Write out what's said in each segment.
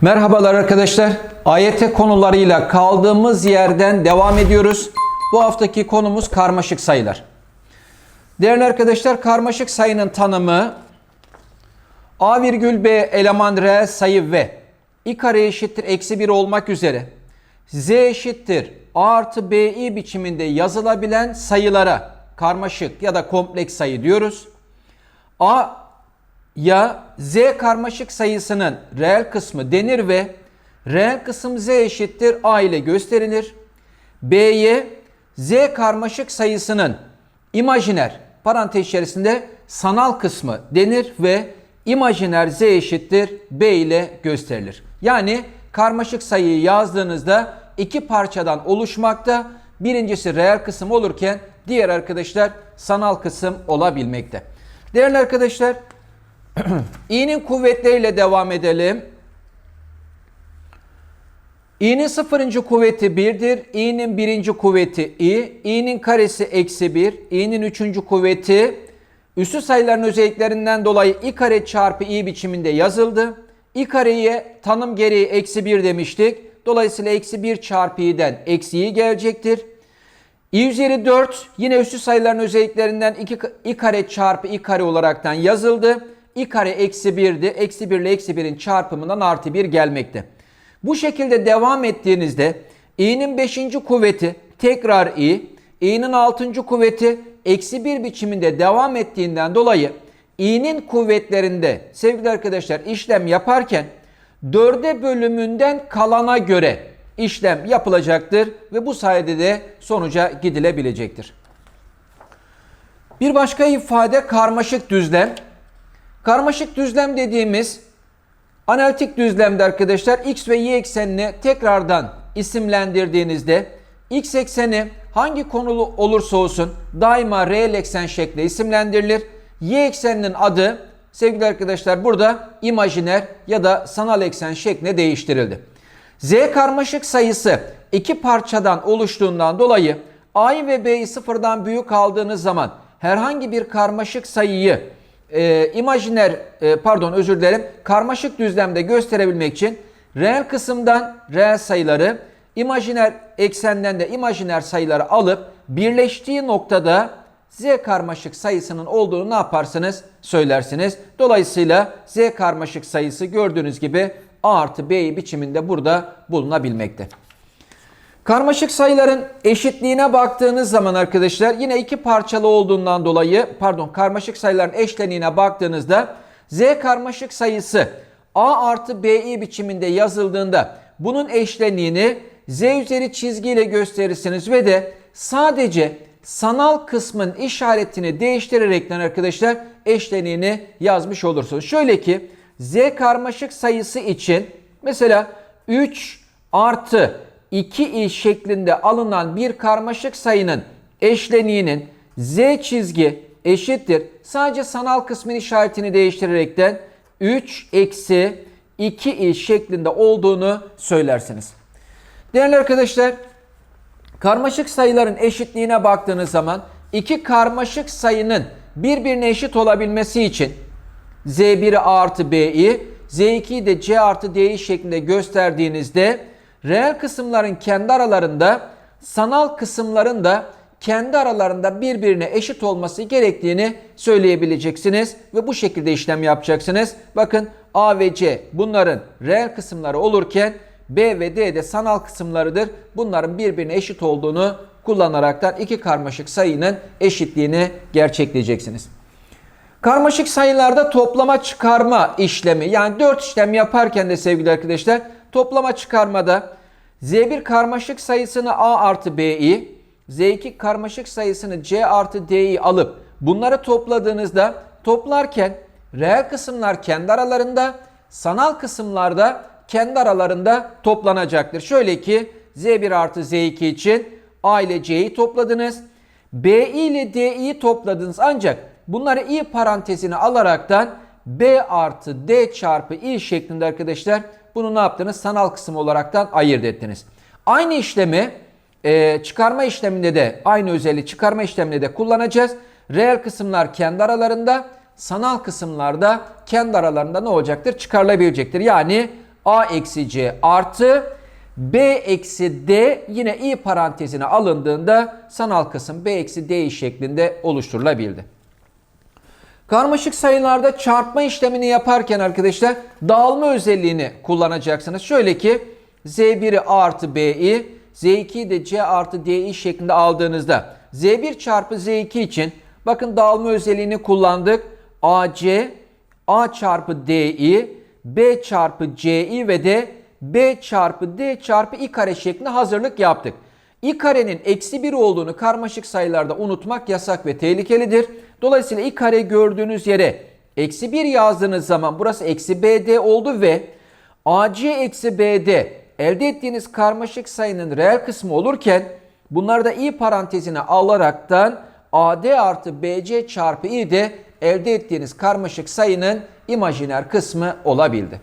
Merhabalar arkadaşlar. AYT konularıyla kaldığımız yerden devam ediyoruz. Bu haftaki konumuz karmaşık sayılar. Değerli arkadaşlar karmaşık sayının tanımı A virgül B eleman reel sayı ve i kare eşittir eksi 1 olmak üzere z eşittir a artı bi biçiminde yazılabilen sayılara karmaşık ya da kompleks sayı diyoruz. A ya z karmaşık sayısının reel kısmı denir ve reel kısım z eşittir a ile gösterilir. B'ye z karmaşık sayısının imajiner parantez içerisinde sanal kısmı denir ve imajiner z eşittir b ile gösterilir. Yani karmaşık sayıyı yazdığınızda iki parçadan oluşmakta. Birincisi reel kısım olurken diğer arkadaşlar sanal kısım olabilmekte. Değerli arkadaşlar i'nin kuvvetleriyle devam edelim. i'nin sıfırıncı kuvveti 1'dir. i'nin birinci kuvveti i. i'nin karesi eksi 1. i'nin üçüncü kuvveti üssü sayıların özelliklerinden dolayı i kare çarpı i biçiminde yazıldı. i kareye tanım gereği eksi 1 demiştik. Dolayısıyla eksi 1 çarpı i'den eksi i gelecektir. İ üzeri 4 yine üssü sayıların özelliklerinden 2 i kare çarpı i kare olaraktan yazıldı. i kare eksi 1'di. Eksi 1 ile eksi 1'in çarpımından artı 1 gelmekte. Bu şekilde devam ettiğinizde i'nin 5. kuvveti tekrar i, i'nin 6. kuvveti eksi 1 biçiminde devam ettiğinden dolayı i'nin kuvvetlerinde sevgili arkadaşlar işlem yaparken dörde bölümünden kalana göre işlem yapılacaktır ve bu sayede de sonuca gidilebilecektir. Bir başka ifade karmaşık düzlem. Karmaşık düzlem dediğimiz analitik düzlemde arkadaşlar x ve y eksenini tekrardan isimlendirdiğinizde x ekseni hangi konulu olursa olsun daima reel eksen şekli isimlendirilir. Y ekseninin adı sevgili arkadaşlar burada imajiner ya da sanal eksen şekline değiştirildi. Z karmaşık sayısı iki parçadan oluştuğundan dolayı A'yı ve B'yi sıfırdan büyük aldığınız zaman herhangi bir karmaşık sayıyı e, imajiner e, pardon özür dilerim karmaşık düzlemde gösterebilmek için reel kısımdan reel sayıları imajiner eksenden de imajiner sayıları alıp birleştiği noktada z karmaşık sayısının olduğunu ne yaparsınız söylersiniz. Dolayısıyla z karmaşık sayısı gördüğünüz gibi a artı b biçiminde burada bulunabilmekte. Karmaşık sayıların eşitliğine baktığınız zaman arkadaşlar yine iki parçalı olduğundan dolayı pardon karmaşık sayıların eşleniğine baktığınızda z karmaşık sayısı a artı bi biçiminde yazıldığında bunun eşleniğini z üzeri çizgiyle gösterirsiniz ve de sadece sanal kısmın işaretini değiştirerekten arkadaşlar eşleniğini yazmış olursunuz. Şöyle ki z karmaşık sayısı için mesela 3 artı 2i şeklinde alınan bir karmaşık sayının eşleniğinin z çizgi eşittir. Sadece sanal kısmın işaretini değiştirerekten 3 eksi 2i şeklinde olduğunu söylersiniz. Değerli arkadaşlar karmaşık sayıların eşitliğine baktığınız zaman iki karmaşık sayının birbirine eşit olabilmesi için z1'i a artı b'yi z2'yi de c artı d'yi şeklinde gösterdiğinizde reel kısımların kendi aralarında sanal kısımların da kendi aralarında birbirine eşit olması gerektiğini söyleyebileceksiniz ve bu şekilde işlem yapacaksınız. Bakın A ve C bunların reel kısımları olurken B ve D de sanal kısımlarıdır. Bunların birbirine eşit olduğunu kullanaraktan iki karmaşık sayının eşitliğini gerçekleyeceksiniz. Karmaşık sayılarda toplama çıkarma işlemi yani 4 işlem yaparken de sevgili arkadaşlar toplama çıkarmada Z1 karmaşık sayısını A artı B'yi Z2 karmaşık sayısını C artı D'yi alıp bunları topladığınızda toplarken reel kısımlar kendi aralarında sanal kısımlarda kendi aralarında toplanacaktır. Şöyle ki Z1 artı Z2 için A ile C'yi topladınız. B ile D'yi topladınız ancak bunları i parantezine alaraktan B artı D çarpı i şeklinde arkadaşlar bunu ne yaptınız? Sanal kısım olaraktan ayırt ettiniz. Aynı işlemi e, çıkarma işleminde de aynı özelliği çıkarma işleminde de kullanacağız. Reel kısımlar kendi aralarında, sanal kısımlarda kendi aralarında ne olacaktır? Çıkarılabilecektir. Yani a eksi c artı b eksi d yine i parantezine alındığında sanal kısım b eksi d şeklinde oluşturulabildi. Karmaşık sayılarda çarpma işlemini yaparken arkadaşlar dağılma özelliğini kullanacaksınız. Şöyle ki Z1'i A artı B'yi Z2'yi de C artı D'yi şeklinde aldığınızda Z1 çarpı Z2 için bakın dağılma özelliğini kullandık. AC A çarpı D'yi B çarpı C'yi ve de B çarpı D çarpı I kare şeklinde hazırlık yaptık. İ karenin eksi 1 olduğunu karmaşık sayılarda unutmak yasak ve tehlikelidir. Dolayısıyla i kare gördüğünüz yere eksi 1 yazdığınız zaman burası eksi bd oldu ve ac eksi bd elde ettiğiniz karmaşık sayının reel kısmı olurken bunları da i parantezine alaraktan ad artı bc çarpı i de elde ettiğiniz karmaşık sayının imajiner kısmı olabildi.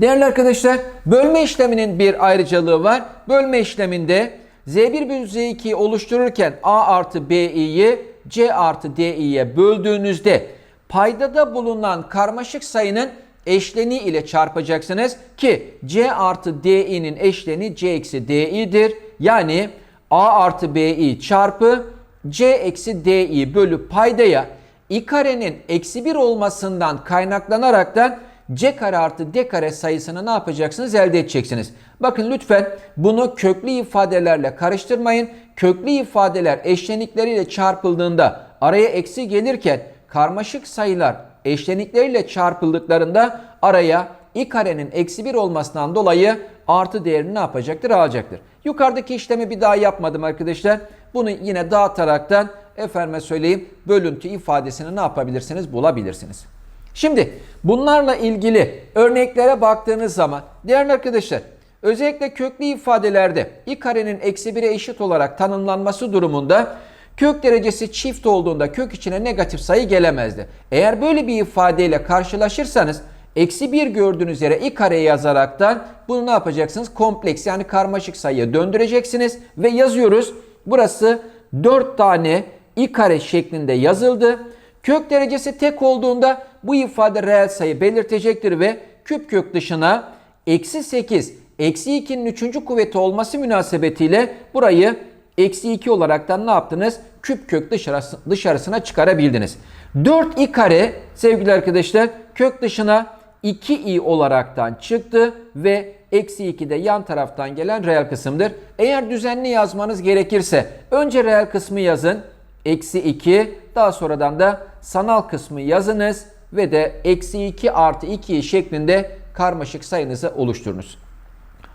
Değerli arkadaşlar bölme işleminin bir ayrıcalığı var. Bölme işleminde Z1 bölü Z2'yi oluştururken A artı BI'yi C artı DI'ye böldüğünüzde paydada bulunan karmaşık sayının eşleni ile çarpacaksınız ki C artı DI'nin eşleni C eksi DI'dir. Yani A artı BI çarpı C eksi DI bölü paydaya i karenin eksi 1 olmasından kaynaklanaraktan c kare artı d kare sayısını ne yapacaksınız? Elde edeceksiniz. Bakın lütfen bunu köklü ifadelerle karıştırmayın. Köklü ifadeler eşlenikleriyle çarpıldığında araya eksi gelirken karmaşık sayılar eşlenikleriyle çarpıldıklarında araya i karenin eksi 1 olmasından dolayı artı değerini ne yapacaktır? Alacaktır. Yukarıdaki işlemi bir daha yapmadım arkadaşlar. Bunu yine dağıtaraktan efendime söyleyeyim bölüntü ifadesini ne yapabilirsiniz? Bulabilirsiniz. Şimdi bunlarla ilgili örneklere baktığınız zaman değerli arkadaşlar özellikle köklü ifadelerde i karenin eksi 1'e eşit olarak tanımlanması durumunda kök derecesi çift olduğunda kök içine negatif sayı gelemezdi. Eğer böyle bir ifadeyle karşılaşırsanız eksi 1 gördüğünüz yere i kare yazaraktan bunu ne yapacaksınız? Kompleks yani karmaşık sayıya döndüreceksiniz ve yazıyoruz. Burası 4 tane i kare şeklinde yazıldı. Kök derecesi tek olduğunda bu ifade reel sayı belirtecektir ve küp kök dışına eksi 8, eksi 2'nin 3. kuvveti olması münasebetiyle burayı eksi 2 olaraktan ne yaptınız? Küp kök dışarısı, dışarısına çıkarabildiniz. 4i kare sevgili arkadaşlar kök dışına 2i olaraktan çıktı ve eksi 2 de yan taraftan gelen reel kısımdır. Eğer düzenli yazmanız gerekirse önce reel kısmı yazın. Eksi 2 daha sonradan da sanal kısmı yazınız ve de eksi 2 artı 2 şeklinde karmaşık sayınızı oluşturunuz.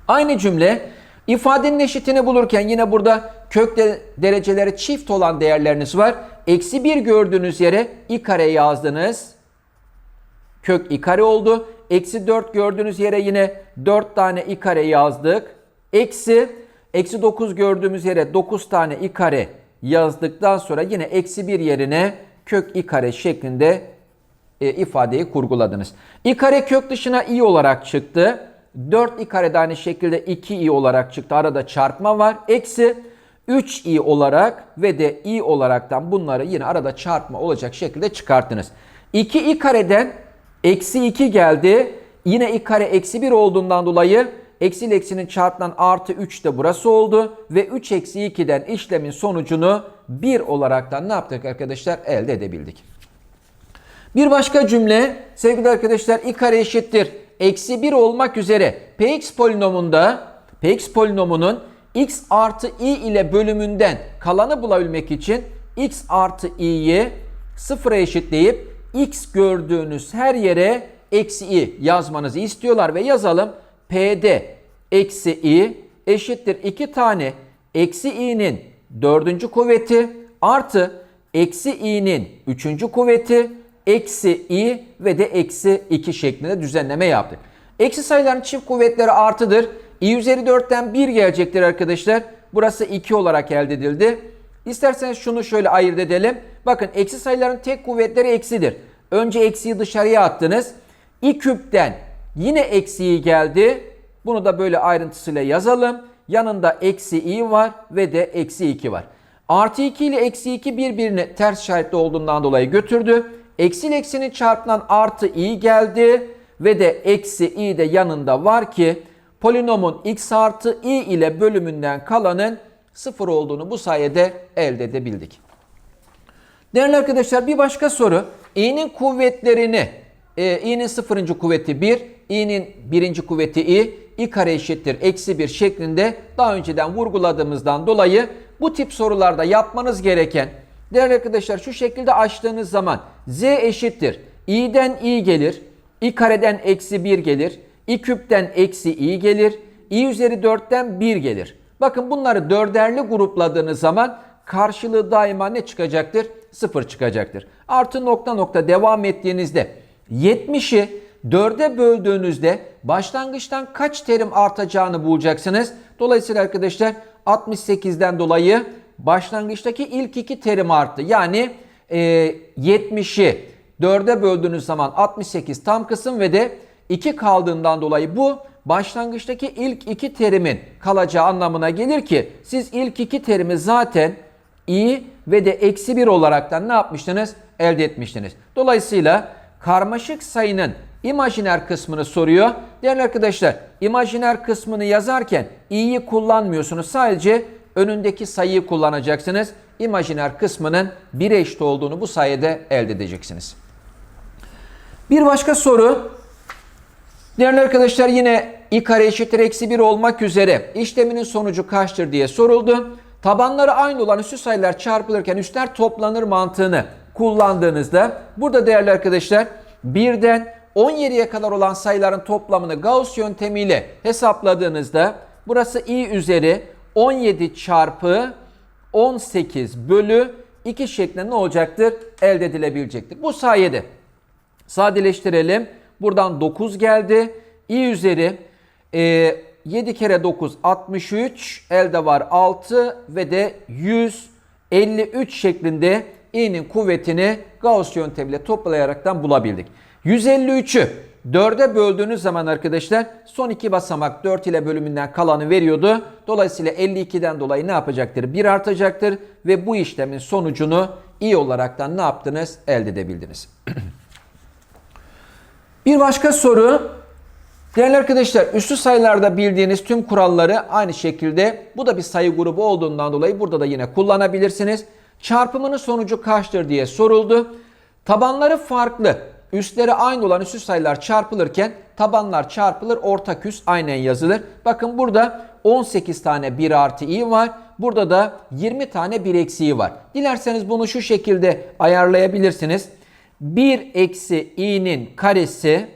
Aynı cümle ifadenin eşitini bulurken yine burada kök de, dereceleri çift olan değerleriniz var. Eksi 1 gördüğünüz yere i kare yazdınız. Kök i kare oldu. Eksi 4 gördüğünüz yere yine 4 tane i kare yazdık. Eksi, eksi 9 gördüğümüz yere 9 tane i kare yazdıktan sonra yine eksi 1 yerine kök i kare şeklinde e, ifadeyi kurguladınız. i kare kök dışına i olarak çıktı. 4 i kare de aynı şekilde 2 i olarak çıktı. Arada çarpma var. Eksi 3 i olarak ve de i olaraktan bunları yine arada çarpma olacak şekilde çıkarttınız. 2 i kareden eksi 2 geldi. Yine i kare eksi 1 olduğundan dolayı eksi ile eksinin çarpılan artı 3 de burası oldu. Ve 3 eksi 2'den işlemin sonucunu 1 olaraktan ne yaptık arkadaşlar? Elde edebildik. Bir başka cümle sevgili arkadaşlar i kare eşittir. Eksi 1 olmak üzere px polinomunda px polinomunun x artı i ile bölümünden kalanı bulabilmek için x artı i'yi sıfıra eşitleyip x gördüğünüz her yere eksi i yazmanızı istiyorlar ve yazalım. pd eksi i eşittir 2 tane eksi i'nin dördüncü kuvveti artı eksi i'nin üçüncü kuvveti eksi i ve de eksi 2 şeklinde düzenleme yaptık. Eksi sayıların çift kuvvetleri artıdır. i üzeri 4'ten 1 gelecektir arkadaşlar. Burası 2 olarak elde edildi. İsterseniz şunu şöyle ayırt edelim. Bakın eksi sayıların tek kuvvetleri eksidir. Önce eksiyi dışarıya attınız. i küpten yine eksiği geldi. Bunu da böyle ayrıntısıyla yazalım. Yanında eksi i var ve de eksi 2 var. Artı 2 ile eksi 2 birbirini ters işaretli olduğundan dolayı götürdü. Eksi ile eksinin çarpımından artı i geldi ve de eksi i de yanında var ki polinomun x artı i ile bölümünden kalanın sıfır olduğunu bu sayede elde edebildik. Değerli arkadaşlar bir başka soru. i'nin kuvvetlerini, e, i'nin sıfırıncı kuvveti 1, i'nin birinci kuvveti i, i kare eşittir eksi 1 şeklinde daha önceden vurguladığımızdan dolayı bu tip sorularda yapmanız gereken değerli arkadaşlar şu şekilde açtığınız zaman z eşittir i'den i gelir, i kareden eksi 1 gelir, i küpten eksi i gelir, i üzeri 4'ten 1 gelir. Bakın bunları dörderli grupladığınız zaman karşılığı daima ne çıkacaktır? Sıfır çıkacaktır. Artı nokta nokta devam ettiğinizde 70'i 4'e böldüğünüzde başlangıçtan kaç terim artacağını bulacaksınız. Dolayısıyla arkadaşlar 68'den dolayı başlangıçtaki ilk iki terim arttı. Yani e, 70'i 4'e böldüğünüz zaman 68 tam kısım ve de 2 kaldığından dolayı bu başlangıçtaki ilk iki terimin kalacağı anlamına gelir ki siz ilk iki terimi zaten i ve de eksi 1 olaraktan ne yapmıştınız? Elde etmiştiniz. Dolayısıyla karmaşık sayının imajiner kısmını soruyor. Değerli arkadaşlar imajiner kısmını yazarken i'yi kullanmıyorsunuz. Sadece önündeki sayıyı kullanacaksınız. İmajiner kısmının bir eşit olduğunu bu sayede elde edeceksiniz. Bir başka soru. Değerli arkadaşlar yine i kare eşittir eksi 1 olmak üzere işleminin sonucu kaçtır diye soruldu. Tabanları aynı olan üstü sayılar çarpılırken üstler toplanır mantığını kullandığınızda burada değerli arkadaşlar birden 17'ye kadar olan sayıların toplamını Gauss yöntemiyle hesapladığınızda burası i üzeri 17 çarpı 18 bölü 2 şeklinde ne olacaktır? Elde edilebilecektir. Bu sayede sadeleştirelim. Buradan 9 geldi. i üzeri e, 7 kere 9 63 elde var 6 ve de 153 şeklinde i'nin kuvvetini Gauss yöntemiyle toplayaraktan bulabildik. 153'ü 4'e böldüğünüz zaman arkadaşlar son iki basamak 4 ile bölümünden kalanı veriyordu. Dolayısıyla 52'den dolayı ne yapacaktır? 1 artacaktır ve bu işlemin sonucunu i olaraktan ne yaptınız? Elde edebildiniz. Bir başka soru. Değerli arkadaşlar üstü sayılarda bildiğiniz tüm kuralları aynı şekilde bu da bir sayı grubu olduğundan dolayı burada da yine kullanabilirsiniz. Çarpımının sonucu kaçtır diye soruldu. Tabanları farklı. Üstleri aynı olan üstü sayılar çarpılırken tabanlar çarpılır ortak üst aynen yazılır. Bakın burada 18 tane 1 artı i var. Burada da 20 tane 1 eksiği var. Dilerseniz bunu şu şekilde ayarlayabilirsiniz. 1 eksi i'nin karesi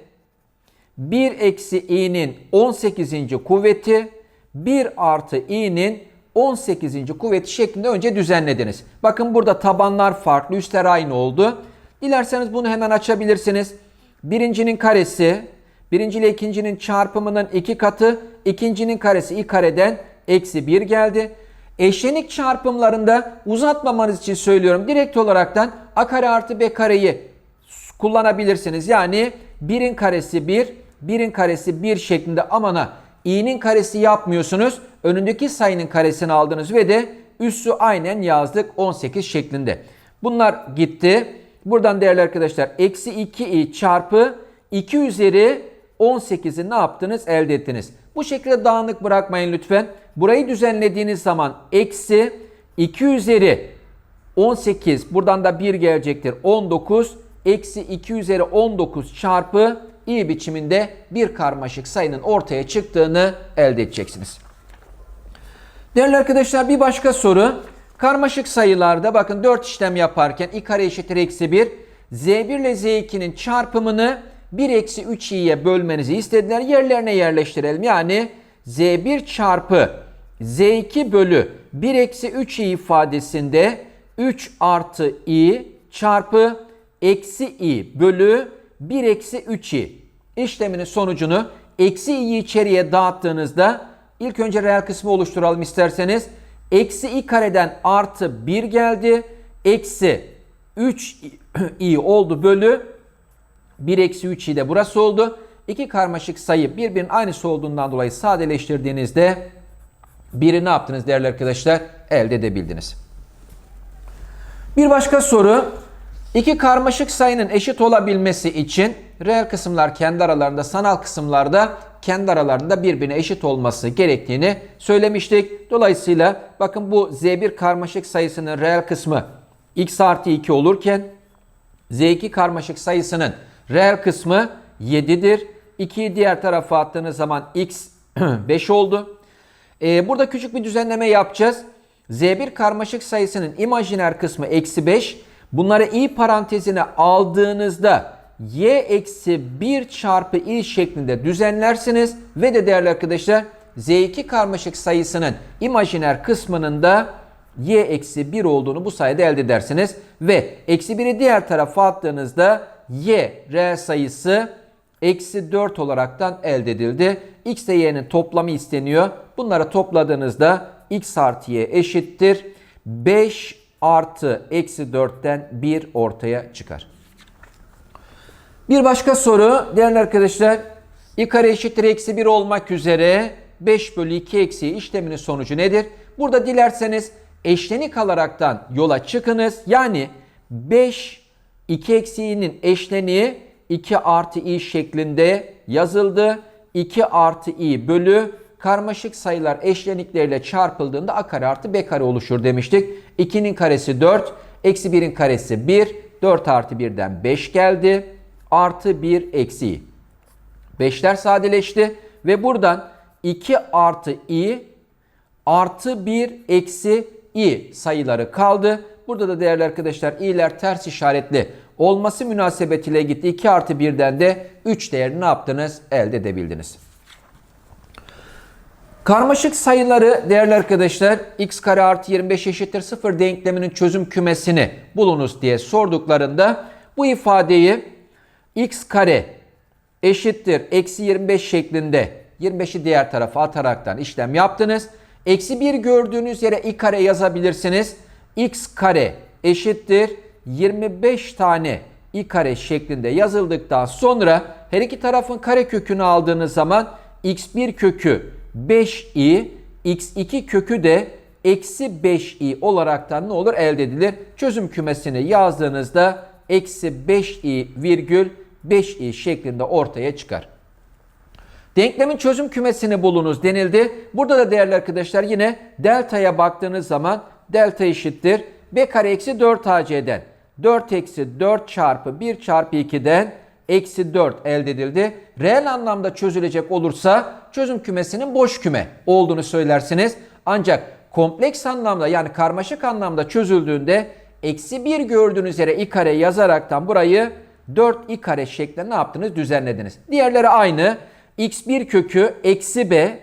1 eksi i'nin 18. kuvveti 1 artı i'nin 18. kuvveti şeklinde önce düzenlediniz. Bakın burada tabanlar farklı, üstler aynı oldu. Dilerseniz bunu hemen açabilirsiniz. Birincinin karesi, birinci ile ikincinin çarpımının iki katı, ikincinin karesi i kareden eksi 1 geldi. Eşlenik çarpımlarında uzatmamanız için söylüyorum. Direkt olaraktan a kare artı b kareyi kullanabilirsiniz. Yani 1'in karesi 1, 1'in karesi 1 şeklinde amana i'nin karesi yapmıyorsunuz. Önündeki sayının karesini aldınız ve de üssü aynen yazdık 18 şeklinde. Bunlar gitti. Buradan değerli arkadaşlar eksi 2i çarpı 2 üzeri 18'i ne yaptınız? Elde ettiniz. Bu şekilde dağınık bırakmayın lütfen. Burayı düzenlediğiniz zaman eksi 2 üzeri 18 buradan da 1 gelecektir 19 eksi 2 üzeri 19 çarpı i biçiminde bir karmaşık sayının ortaya çıktığını elde edeceksiniz. Değerli arkadaşlar bir başka soru. Karmaşık sayılarda bakın 4 işlem yaparken i kare eşittir eksi 1. z1 ile z2'nin çarpımını 1 eksi 3i'ye bölmenizi istediler. Yerlerine yerleştirelim. Yani z1 çarpı z2 bölü 1 eksi 3i ifadesinde 3 artı i çarpı eksi i bölü 1 eksi 3i işleminin sonucunu eksi i'yi içeriye dağıttığınızda ilk önce reel kısmı oluşturalım isterseniz. Eksi i kareden artı 1 geldi. Eksi 3 i oldu bölü 1 eksi 3 i de burası oldu. İki karmaşık sayı birbirinin aynısı olduğundan dolayı sadeleştirdiğinizde biri ne yaptınız değerli arkadaşlar? Elde edebildiniz. Bir başka soru. İki karmaşık sayının eşit olabilmesi için reel kısımlar kendi aralarında, sanal kısımlarda kendi aralarında birbirine eşit olması gerektiğini söylemiştik. Dolayısıyla bakın bu Z1 karmaşık sayısının reel kısmı x artı 2 olurken Z2 karmaşık sayısının reel kısmı 7'dir. 2'yi diğer tarafa attığınız zaman x 5 oldu. Ee, burada küçük bir düzenleme yapacağız. Z1 karmaşık sayısının imajiner kısmı eksi 5. Bunları i parantezine aldığınızda y eksi 1 çarpı i şeklinde düzenlersiniz. Ve de değerli arkadaşlar Z2 karmaşık sayısının imajiner kısmının da y eksi 1 olduğunu bu sayede elde edersiniz. Ve eksi 1'i diğer tarafa attığınızda y reel sayısı eksi 4 olaraktan elde edildi. X ile y'nin toplamı isteniyor. Bunları topladığınızda x artı y eşittir. 5 artı eksi 4'ten 1 ortaya çıkar. Bir başka soru değerli arkadaşlar. i kare eşittir eksi 1 olmak üzere 5 bölü 2 eksi işleminin sonucu nedir? Burada dilerseniz eşlenik alaraktan yola çıkınız. Yani 5 2 eksiğinin eşleniği 2 artı i şeklinde yazıldı. 2 artı i bölü karmaşık sayılar eşlenikleriyle çarpıldığında a kare artı b kare oluşur demiştik. 2'nin karesi 4, eksi 1'in karesi 1, 4 artı 1'den 5 geldi. Artı 1 eksi i. 5'ler sadeleşti ve buradan 2 artı i artı 1 eksi i sayıları kaldı. Burada da değerli arkadaşlar i'ler ters işaretli olması münasebetiyle gitti. 2 artı 1'den de 3 değerini ne yaptınız? Elde edebildiniz. Karmaşık sayıları değerli arkadaşlar x kare artı 25 eşittir 0 denkleminin çözüm kümesini bulunuz diye sorduklarında bu ifadeyi x kare eşittir eksi 25 şeklinde 25'i diğer tarafa ataraktan işlem yaptınız. Eksi 1 gördüğünüz yere i kare yazabilirsiniz. x kare eşittir 25 tane i kare şeklinde yazıldıktan sonra her iki tarafın kare kökünü aldığınız zaman x1 kökü 5i, x2 kökü de eksi 5i olaraktan ne olur elde edilir? Çözüm kümesini yazdığınızda eksi 5i virgül 5i şeklinde ortaya çıkar. Denklemin çözüm kümesini bulunuz denildi. Burada da değerli arkadaşlar yine delta'ya baktığınız zaman delta eşittir. b kare eksi 4 ac'den 4 eksi 4 çarpı 1 çarpı 2'den eksi 4 elde edildi. Reel anlamda çözülecek olursa çözüm kümesinin boş küme olduğunu söylersiniz. Ancak kompleks anlamda yani karmaşık anlamda çözüldüğünde eksi 1 gördüğünüz yere i kare yazaraktan burayı 4 i kare şeklinde ne yaptınız? Düzenlediniz. Diğerleri aynı. x1 kökü eksi b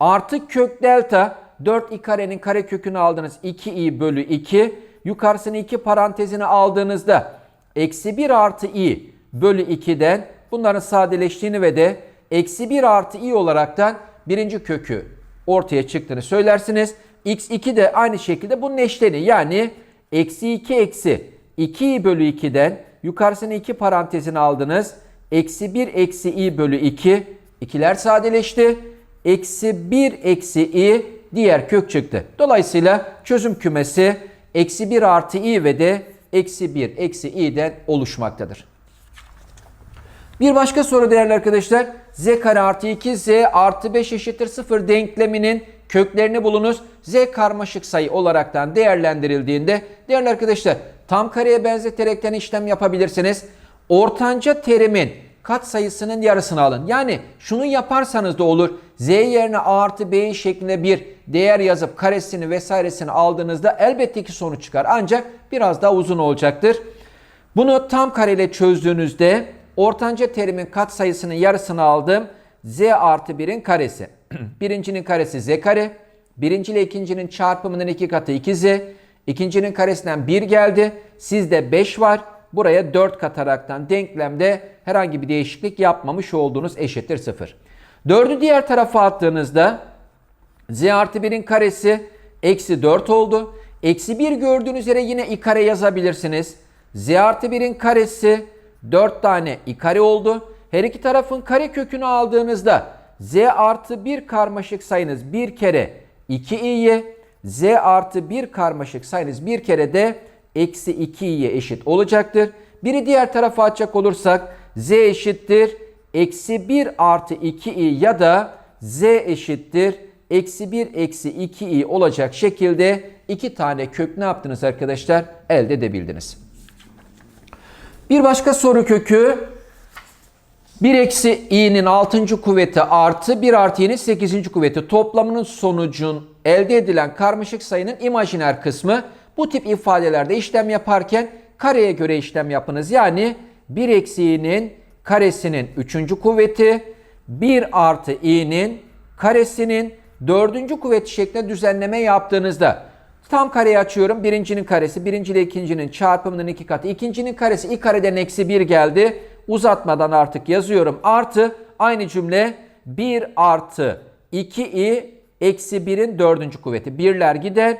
artı kök delta 4 i karenin kare kökünü aldınız 2i bölü 2. Yukarısını 2 parantezine aldığınızda eksi 1 artı i bölü 2'den bunların sadeleştiğini ve de eksi 1 artı i olaraktan birinci kökü ortaya çıktığını söylersiniz. x2 de aynı şekilde bunun eşleni yani eksi 2 eksi 2i bölü 2'den yukarısını 2 parantezine aldınız. Eksi 1 eksi i bölü 2. ikiler sadeleşti. Eksi 1 eksi i diğer kök çıktı. Dolayısıyla çözüm kümesi eksi 1 artı i ve de eksi 1 eksi i'den oluşmaktadır. Bir başka soru değerli arkadaşlar. z kare artı 2 z artı 5 eşittir 0 denkleminin köklerini bulunuz. z karmaşık sayı olaraktan değerlendirildiğinde değerli arkadaşlar tam kareye benzeterekten işlem yapabilirsiniz. Ortanca terimin kat sayısının yarısını alın. Yani şunu yaparsanız da olur. Z yerine A artı B şeklinde bir değer yazıp karesini vesairesini aldığınızda elbette ki sonuç çıkar. Ancak biraz daha uzun olacaktır. Bunu tam kareyle çözdüğünüzde ortanca terimin kat sayısının yarısını aldım. Z artı 1'in karesi. Birincinin karesi Z kare. Birinci ile ikincinin çarpımının iki katı 2Z. İkincinin karesinden 1 geldi. Sizde 5 var. Buraya 4 kataraktan denklemde herhangi bir değişiklik yapmamış olduğunuz eşittir 0. 4'ü diğer tarafa attığınızda z artı 1'in karesi eksi 4 oldu. Eksi 1 gördüğünüz yere yine i kare yazabilirsiniz. z artı 1'in karesi 4 tane i kare oldu. Her iki tarafın kare kökünü aldığınızda z artı 1 karmaşık sayınız bir kere 2i'ye z artı 1 karmaşık sayınız bir kere de eksi 2i'ye eşit olacaktır. Biri diğer tarafa açacak olursak z eşittir eksi 1 artı 2i ya da z eşittir eksi 1 eksi 2i olacak şekilde iki tane kök ne yaptınız arkadaşlar? Elde edebildiniz. Bir başka soru kökü 1 eksi i'nin 6. kuvveti artı 1 artı i'nin 8. kuvveti toplamının sonucun elde edilen karmaşık sayının imajiner kısmı. Bu tip ifadelerde işlem yaparken kareye göre işlem yapınız. Yani 1 eksi i'nin karesinin 3. kuvveti 1 artı i'nin karesinin 4. kuvveti şeklinde düzenleme yaptığınızda Tam kareyi açıyorum. Birincinin karesi, birinci ile ikincinin çarpımının iki katı. İkincinin karesi i kareden eksi 1 geldi. Uzatmadan artık yazıyorum. Artı aynı cümle 1 artı 2i eksi 1'in dördüncü kuvveti. Birler gider.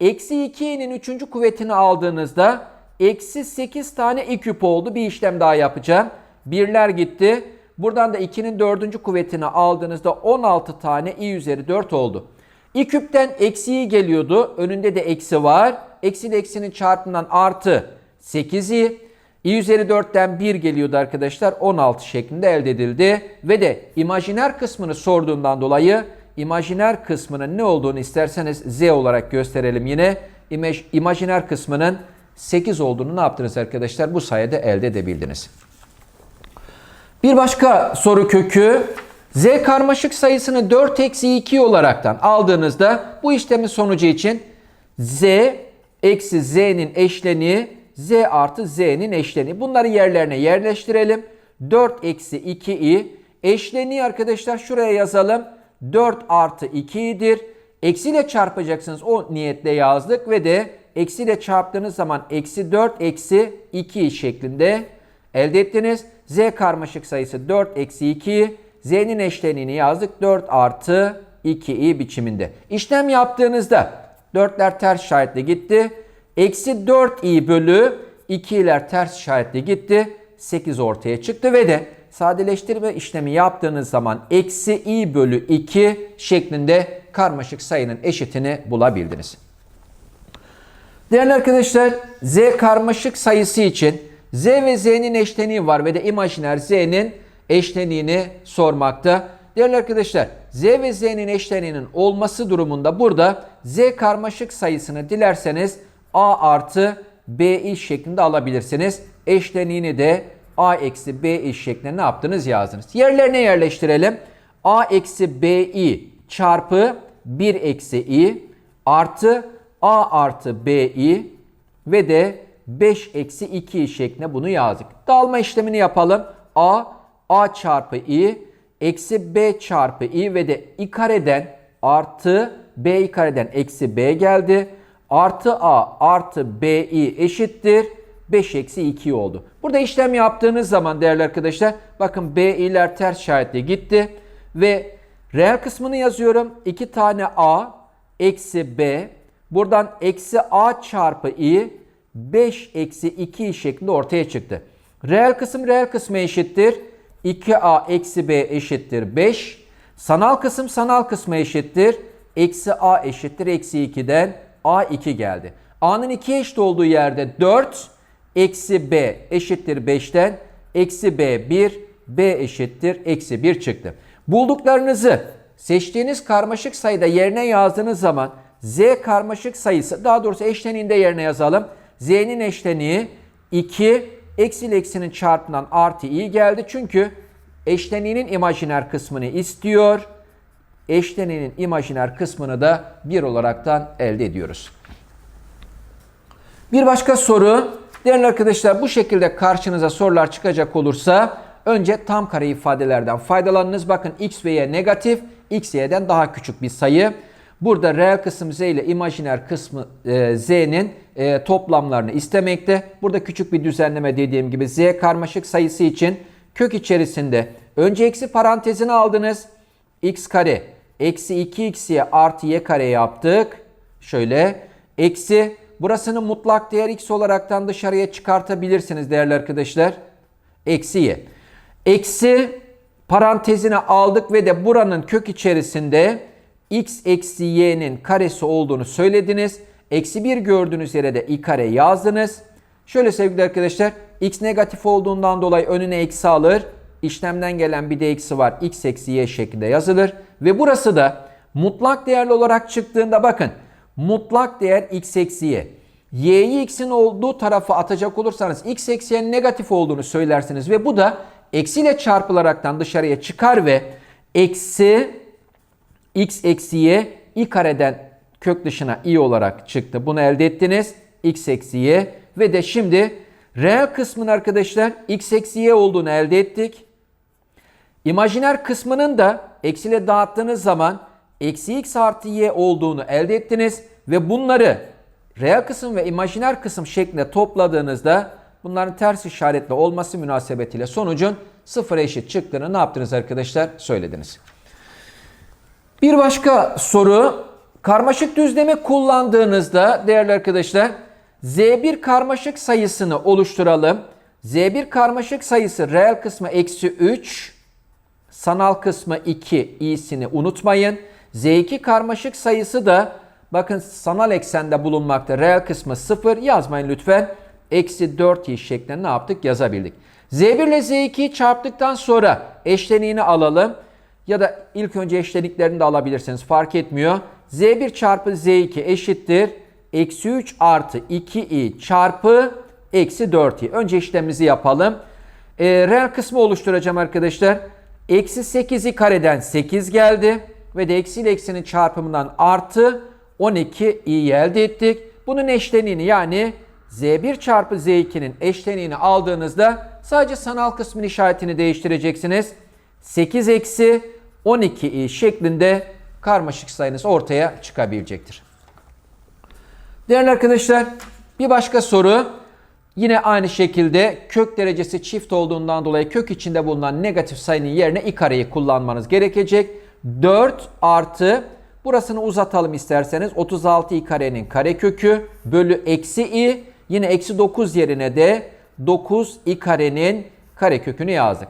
Eksi 2i'nin üçüncü kuvvetini aldığınızda eksi 8 tane i küp oldu. Bir işlem daha yapacağım. Birler gitti. Buradan da 2'nin dördüncü kuvvetini aldığınızda 16 tane i üzeri 4 oldu. i küpten eksiği geliyordu. Önünde de eksi var. Eksi ile eksinin çarpımından artı 8i. İ üzeri 4'ten 1 geliyordu arkadaşlar. 16 şeklinde elde edildi. Ve de imajiner kısmını sorduğundan dolayı imajiner kısmının ne olduğunu isterseniz z olarak gösterelim yine. İmaj, imajiner kısmının 8 olduğunu ne yaptınız arkadaşlar? Bu sayede elde edebildiniz. Bir başka soru kökü z karmaşık sayısını 4 eksi 2 olaraktan aldığınızda bu işlemin sonucu için z eksi z'nin eşleniği z artı z'nin eşleniği. Bunları yerlerine yerleştirelim. 4 eksi 2i eşleniği arkadaşlar şuraya yazalım. 4 artı 2'dir. Eksiyle çarpacaksınız. O niyetle yazdık ve de eksiyle çarptığınız zaman eksi 4 eksi 2 şeklinde elde ettiniz. Z karmaşık sayısı 4 eksi 2. Z'nin eşleniğini yazdık. 4 artı 2i biçiminde. İşlem yaptığınızda 4'ler ters işaretli gitti. Eksi 4i bölü 2'ler ters işaretli gitti. 8 ortaya çıktı ve de sadeleştirme işlemi yaptığınız zaman eksi i bölü 2 şeklinde karmaşık sayının eşitini bulabildiniz. Değerli arkadaşlar z karmaşık sayısı için z ve z'nin eşleniği var ve de imajiner z'nin eşleniğini sormakta. Değerli arkadaşlar z ve z'nin eşleniğinin olması durumunda burada z karmaşık sayısını dilerseniz a artı bi şeklinde alabilirsiniz. Eşleniğini de a eksi bi şeklinde ne yaptınız yazdınız. Yerlerine yerleştirelim. a eksi bi çarpı 1 eksi i artı a artı bi ve de 5 eksi 2 şeklinde bunu yazdık. Dağılma işlemini yapalım. a a çarpı i eksi b çarpı i ve de i kareden artı b kareden eksi b geldi. Artı a artı b i eşittir 5 eksi 2 oldu. Burada işlem yaptığınız zaman değerli arkadaşlar bakın b i'ler ters işaretli gitti ve reel kısmını yazıyorum. 2 tane a eksi b buradan eksi a çarpı i 5 eksi 2 şeklinde ortaya çıktı. Reel kısım reel kısmı eşittir. 2a eksi b eşittir 5. Sanal kısım sanal kısmı eşittir. Eksi a eşittir eksi 2'den a 2 geldi. a'nın 2 eşit olduğu yerde 4 eksi b eşittir 5'ten eksi b 1 b eşittir eksi 1 çıktı. Bulduklarınızı seçtiğiniz karmaşık sayıda yerine yazdığınız zaman z karmaşık sayısı daha doğrusu eşleniğinde yerine yazalım. z'nin eşleniği 2 eksi eksinin çarpımından artı i geldi. Çünkü eşleniğinin imajiner kısmını istiyor. Eşleniğinin imajiner kısmını da 1 olaraktan elde ediyoruz. Bir başka soru. Değerli arkadaşlar bu şekilde karşınıza sorular çıkacak olursa önce tam kare ifadelerden faydalanınız. Bakın x ve y negatif, x y'den daha küçük bir sayı. Burada reel kısım z ile imajiner kısmı e, z'nin e, toplamlarını istemekte. Burada küçük bir düzenleme dediğim gibi z karmaşık sayısı için kök içerisinde önce eksi parantezini aldınız. x kare eksi 2x'ye artı y kare yaptık. Şöyle eksi burasını mutlak değer x olaraktan dışarıya çıkartabilirsiniz değerli arkadaşlar. Eksi y. Eksi parantezine aldık ve de buranın kök içerisinde x eksi y'nin karesi olduğunu söylediniz. Eksi 1 gördüğünüz yere de i kare yazdınız. Şöyle sevgili arkadaşlar x negatif olduğundan dolayı önüne eksi alır. İşlemden gelen bir de eksi var. x eksi y şeklinde yazılır. Ve burası da mutlak değerli olarak çıktığında bakın. Mutlak değer x eksi y. y'yi x'in olduğu tarafa atacak olursanız x eksi y'nin negatif olduğunu söylersiniz. Ve bu da eksiyle çarpılaraktan dışarıya çıkar ve eksi x eksi y i kareden kök dışına i olarak çıktı. Bunu elde ettiniz. x eksi y ve de şimdi reel kısmın arkadaşlar x eksi y olduğunu elde ettik. İmajiner kısmının da eksiyle dağıttığınız zaman eksi x artı y olduğunu elde ettiniz. Ve bunları reel kısım ve imajiner kısım şeklinde topladığınızda bunların ters işaretli olması münasebetiyle sonucun sıfıra eşit çıktığını ne yaptınız arkadaşlar? Söylediniz. Bir başka soru. Karmaşık düzlemi kullandığınızda değerli arkadaşlar Z1 karmaşık sayısını oluşturalım. Z1 karmaşık sayısı reel kısmı eksi 3, sanal kısmı 2 i'sini unutmayın. Z2 karmaşık sayısı da bakın sanal eksende bulunmakta. Reel kısmı 0 yazmayın lütfen. Eksi 4 i şeklinde ne yaptık yazabildik. Z1 ile Z2'yi çarptıktan sonra eşleniğini alalım. Ya da ilk önce eşleniklerini de alabilirsiniz fark etmiyor. Z1 çarpı Z2 eşittir. Eksi 3 artı 2i çarpı eksi 4i. Önce işlemimizi yapalım. E, reel kısmı oluşturacağım arkadaşlar. Eksi 8i kareden 8 geldi. Ve de eksi ile eksinin çarpımından artı 12i'yi elde ettik. Bunun eşleniğini yani Z1 çarpı Z2'nin eşleniğini aldığınızda sadece sanal kısmın işaretini değiştireceksiniz. 8 eksi 12i şeklinde karmaşık sayınız ortaya çıkabilecektir. Değerli arkadaşlar bir başka soru yine aynı şekilde kök derecesi çift olduğundan dolayı kök içinde bulunan negatif sayının yerine i kareyi kullanmanız gerekecek. 4 artı burasını uzatalım isterseniz 36 i karenin karekökü bölü eksi i yine eksi 9 yerine de 9 i karenin karekökünü yazdık.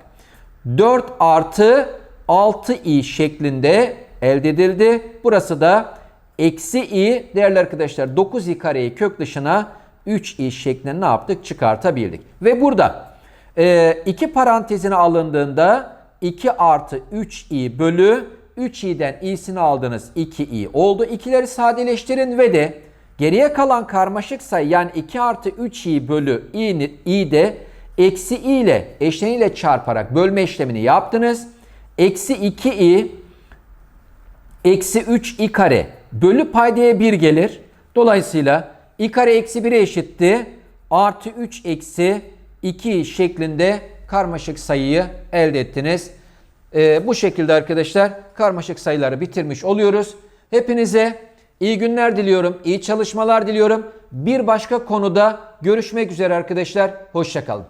4 artı 6i şeklinde elde edildi. Burası da eksi i değerli arkadaşlar 9i kareyi kök dışına 3i şeklinde ne yaptık çıkartabildik. Ve burada e, iki parantezine alındığında 2 artı 3i bölü 3i'den i'sini aldınız 2i oldu. İkileri sadeleştirin ve de geriye kalan karmaşık sayı yani 2 artı 3i bölü i de eksi i ile eşleniyle çarparak bölme işlemini yaptınız. Eksi 2i eksi 3i kare bölü paydaya 1 gelir. Dolayısıyla i kare eksi 1'e eşitti. Artı 3 eksi 2 şeklinde karmaşık sayıyı elde ettiniz. Ee, bu şekilde arkadaşlar karmaşık sayıları bitirmiş oluyoruz. Hepinize iyi günler diliyorum, iyi çalışmalar diliyorum. Bir başka konuda görüşmek üzere arkadaşlar. Hoşçakalın.